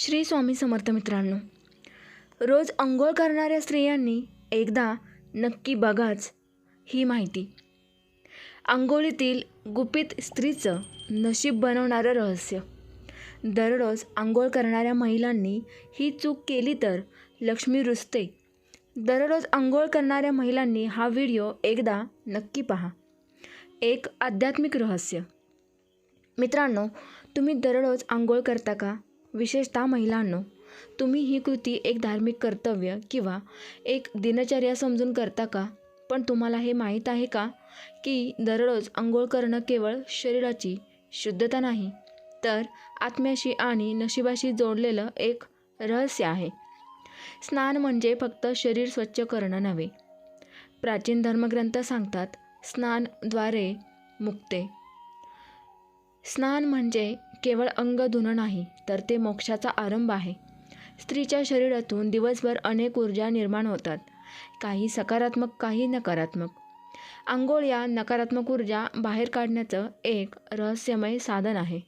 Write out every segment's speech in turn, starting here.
श्री स्वामी समर्थ मित्रांनो रोज अंघोळ करणाऱ्या स्त्रियांनी एकदा नक्की बघाच ही माहिती. आंघोळीतील गुपित स्त्रीचं नशीब बनवणारं रहस्य. दररोज आंघोळ करणाऱ्या महिलांनी ही चूक केली तर लक्ष्मी रुजते दररोज आंघोळ करणाऱ्या महिलांनी हा व्हिडिओ एकदा नक्की पहा. एक आध्यात्मिक रहस्य. मित्रांनो तुम्ही दररोज आंघोळ करता का? विशेषतः महिलांनो तुम्ही ही कृती एक धार्मिक कर्तव्य किंवा एक दिनचर्या समजून करता का? पण तुम्हाला हे माहीत आहे का की दररोज आंघोळ करणं केवळ शरीराची शुद्धता नाही तर आत्म्याशी आणि नशिबाशी जोडलेलं एक रहस्य आहे. स्नान म्हणजे फक्त शरीर स्वच्छ करणं नव्हे. प्राचीन धर्मग्रंथ सांगतात स्नानद्वारे मुक्ते. स्नान म्हणजे केवळ अंग धुणं नाही तर ते मोक्षाचा आरंभ आहे. स्त्रीच्या शरीरातून दिवसभर अनेक ऊर्जा निर्माण होतात. काही सकारात्मक काही नकारात्मक. आंघोळ या नकारात्मक ऊर्जा बाहेर काढण्याचं एक रहस्यमय साधन आहे.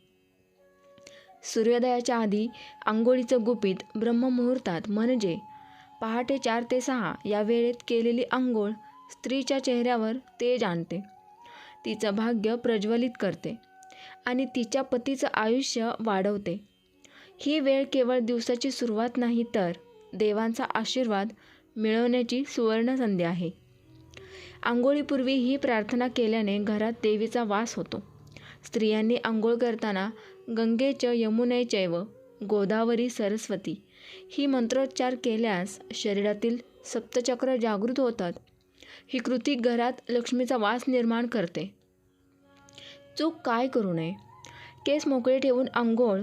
सूर्योदयाच्या आधी आंघोळीचं गुपित ब्रह्ममुहूर्तात म्हणजे पहाटे चार ते सहा या वेळेत केलेली आंघोळ स्त्रीच्या चेहऱ्यावर तेज आणते. तिचं भाग्य प्रज्वलित करते. आणि तिच्या पतीचं आयुष्य वाढवते. ही वेळ केवळ दिवसाची सुरुवात नाही तर देवांचा आशीर्वाद मिळवण्याची सुवर्ण संधी आहे. आंघोळीपूर्वी ही प्रार्थना केल्याने घरात देवीचा वास होतो. स्त्रियांनी आंघोळ करताना गंगेच यमुनेचैव गोदावरी सरस्वती ही मंत्रोच्चार केल्यास शरीरातील सप्तचक्र जागृत होतात. ही कृती घरात लक्ष्मीचा वास निर्माण करते. चूक काय करू नये? केस मोकळे ठेवून अंघोळ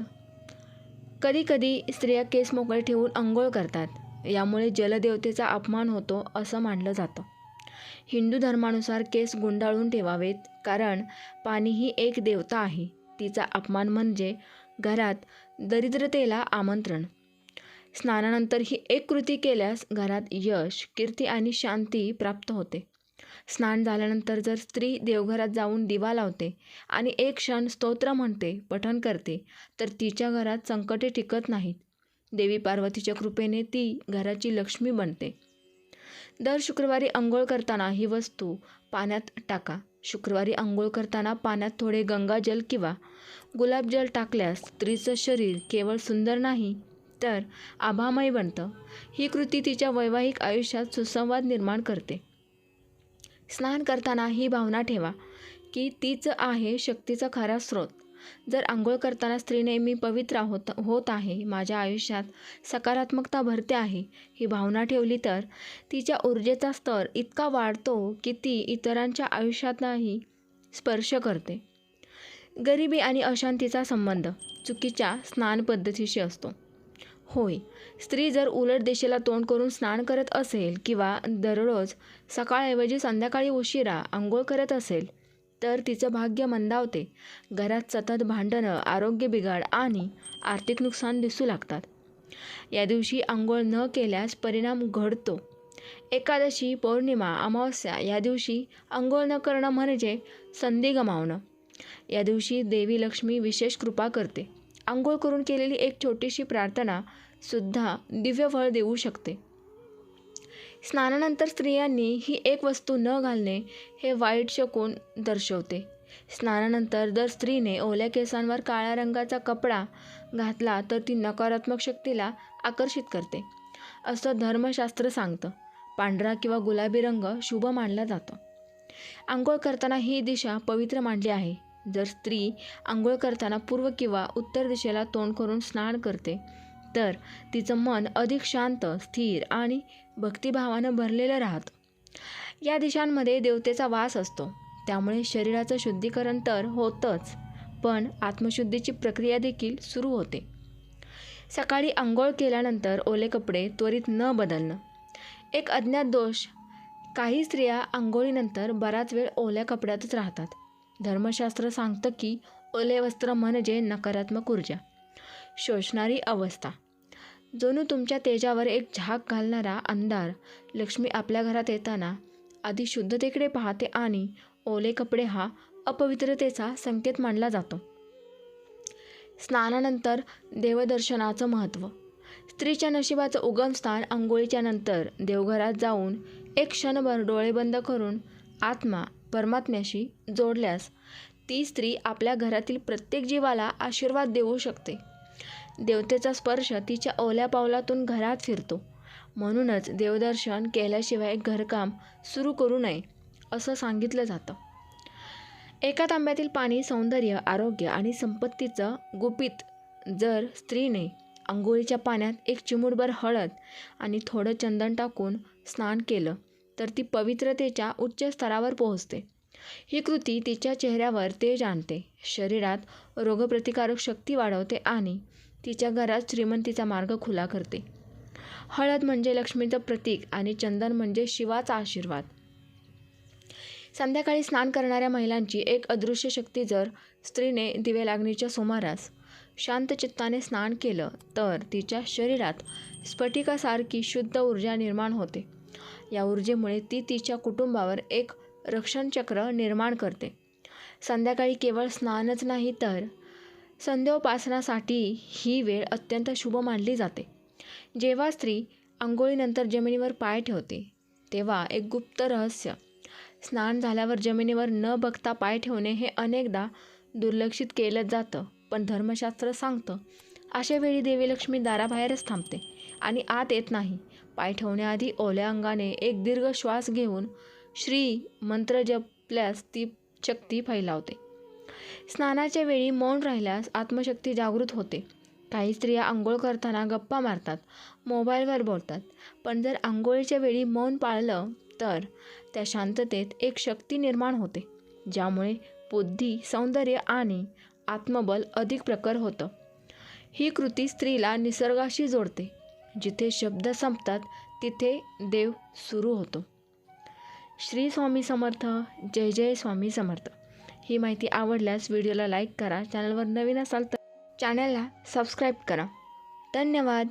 कधीकधी स्त्रिया केस मोकळे ठेवून अंघोळ करतात. यामुळे जलदेवतेचा अपमान होतो असं मानलं जातं. हिंदू धर्मानुसार केस गुंडाळून ठेवावेत कारण पाणी ही एक देवता आहे. तिचा अपमान म्हणजे घरात दरिद्रतेला आमंत्रण. स्नानानंतर ही एक कृती केल्यास घरात यश कीर्ती आणि शांती प्राप्त होते. स्नान झाल्यानंतर जर स्त्री देवघरात जाऊन दिवा लावते आणि एक क्षण स्तोत्र म्हणते पठण करते तर तिच्या घरात संकटे टिकत नाहीत. देवी पार्वतीच्या कृपेने ती घराची लक्ष्मी बनते. दर शुक्रवारी आंघोळ करताना ही वस्तू पाण्यात टाका. शुक्रवारी आंघोळ करताना पाण्यात थोडे गंगाजल किंवा गुलाबजल टाकल्यास स्त्रीचं शरीर केवळ सुंदर नाही तर आभामय बनतं. ही कृती तिच्या वैवाहिक आयुष्यात सुसंवाद निर्माण करते. स्नान करताना ही भावना ठेवा की तीच आहे शक्तीचा खरा स्रोत. जर आंघोळ करताना स्त्रीने मी पवित्र होत होत आहे माझ्या आयुष्यात सकारात्मकता भरते आहे ही भावना ठेवली तर तिच्या ऊर्जेचा स्तर इतका वाढतो की ती इतरांच्या आयुष्यातही स्पर्श करते. गरिबी आणि अशांतीचा संबंध चुकीच्या स्नान पद्धतीशी असतो. होय. स्त्री जर उलट दिशेला तोंड करून स्नान करत असेल किंवा दररोज सकाळऐवजी संध्याकाळी उशिरा आंघोळ करत असेल तर तिचं भाग्य मंदावते. घरात सतत भांडणं आरोग्य बिघाड आणि आर्थिक नुकसान दिसू लागतात. या दिवशी आंघोळ न केल्यास परिणाम घडतो. एकादशी पौर्णिमा अमावस्या या दिवशी आंघोळ न करणं म्हणजे संधी गमावणं. या दिवशी देवी लक्ष्मी विशेष कृपा करते. आंघोळ करून केलेली एक छोटीशी प्रार्थना सुद्धा दिव्य फळ देऊ शकते. स्नानानंतर स्त्रियांनी ही एक वस्तू न घालणे हे वाईट शकून दर्शवते. स्नानानंतर जर स्त्रीने ओल्या केसांवर काळ्या रंगाचा कपडा घातला तर ती नकारात्मक शक्तीला आकर्षित करते. असं धर्मशास्त्र सांगतं. पांढरा किंवा गुलाबी रंग शुभ मानला जातो. आंघोळ करताना ही दिशा पवित्र मानली आहे. जर स्त्री आंघोळ करताना पूर्व किंवा उत्तर दिशेला तोंड करून स्नान करते तर तिचं मन अधिक शांत स्थिर आणि भक्तिभावानं भरलेलं राहतं. या दिशांमध्ये देवतेचा वास असतो. त्यामुळे शरीराचं शुद्धीकरण तर होतंच पण आत्मशुद्धीची प्रक्रिया देखील सुरू होते. सकाळी आंघोळ केल्यानंतर ओले कपडे त्वरित न बदलणं. एक अज्ञात दोष. काही स्त्रिया आंघोळीनंतर बराच वेळ ओल्या कपड्यातच राहतात. धर्मशास्त्र सांगतं की ओले वस्त्र म्हणजे नकारात्मक ऊर्जा. शोषणारी अवस्था. जणू तुमच्या तेजावर एक झाक घालणारा अंधार लक्ष्मी आपल्या घरात येताना आधी शुद्धतेकडे पाहते आणि ओले कपडे हा अपवित्रतेचा संकेत मानला जातो. स्नानानंतर देवदर्शनाचं महत्त्व. स्त्रीच्या नशिबाचं उगमस्थान आंघोळीच्या नंतर देवघरात जाऊन एक क्षणभर डोळे बंद करून आत्मा परमात्म्याशी जोडल्यास ती स्त्री आपल्या घरातील प्रत्येक जीवाला आशीर्वाद देऊ शकते. देवतेचा स्पर्श तिच्या ओल्या पावलातून घरात फिरतो. म्हणूनच देवदर्शन केल्याशिवाय घरकाम सुरू करू नये असं सांगितलं जातं. एका तांब्यातील पाणी सौंदर्य आरोग्य आणि संपत्तीचं गुपित जर स्त्रीने आंघोळीच्या पाण्यात एक चिमूटभर हळद आणि थोडं चंदन टाकून स्नान केलं तर ती पवित्रतेच्या उच्च स्तरावर पोहोचते. ही कृती तिच्या चेहऱ्यावर तेज आणते. शरीरात रोगप्रतिकारक शक्ती वाढवते आणि तिच्या घरात श्रीमंतीचा मार्ग खुला करते. हळद म्हणजे लक्ष्मीचं प्रतीक आणि चंदन म्हणजे शिवाचा आशीर्वाद. संध्याकाळी स्नान करणाऱ्या महिलांची एक अदृश्य शक्ती जर स्त्रीने दिवे लागणीच्या सुमारास शांत चित्ताने स्नान केलं तर तिच्या शरीरात स्फटिकासारखी शुद्ध ऊर्जा निर्माण होते. या ऊर्जेमुळे ती तिच्या कुटुंबावर एक रक्षणचक्र निर्माण करते. संध्याकाळी केवळ स्नानच नाही तर संध्योपासनासाठी ही वेळ अत्यंत शुभ मानली जाते. जेव्हा स्त्री आंघोळीनंतर जमिनीवर पाय ठेवते तेव्हा एक गुप्त रहस्य स्नान झाल्यावर जमिनीवर न बघता पाय ठेवणे हे अनेकदा दुर्लक्षित केलं जातं पण धर्मशास्त्र सांगतं अशा वेळी देवी लक्ष्मी दाराबाहेरच थांबते आणि आत येत नाही. पाय ठेवण्याआधी ओल्या अंगाने एक दीर्घ श्वास घेऊन श्री मंत्र जपल्यास ती शक्ती फैलावते. स्नानाच्या वेळी मौन राहिल्यास आत्मशक्ती जागृत होते. काही स्त्रिया आंघोळ करताना गप्पा मारतात मोबाईलवर बोलतात. पण जर आंघोळीच्या वेळी मौन पाळलं तर त्या शांततेत एक शक्ती निर्माण होते ज्यामुळे बुद्धी सौंदर्य आणि आत्मबल अधिक प्रखर होतं. ही कृती स्त्रीला निसर्गाशी जोडते. जिथे शब्द संपतात तिथे देव सुरू होतो. श्री स्वामी समर्थ जय जय स्वामी समर्थ. ही माहिती आवडल्यास व्हिडिओला लाईक करा चॅनलवर नवीन असाल तर चॅनलला सबस्क्राईब करा. धन्यवाद!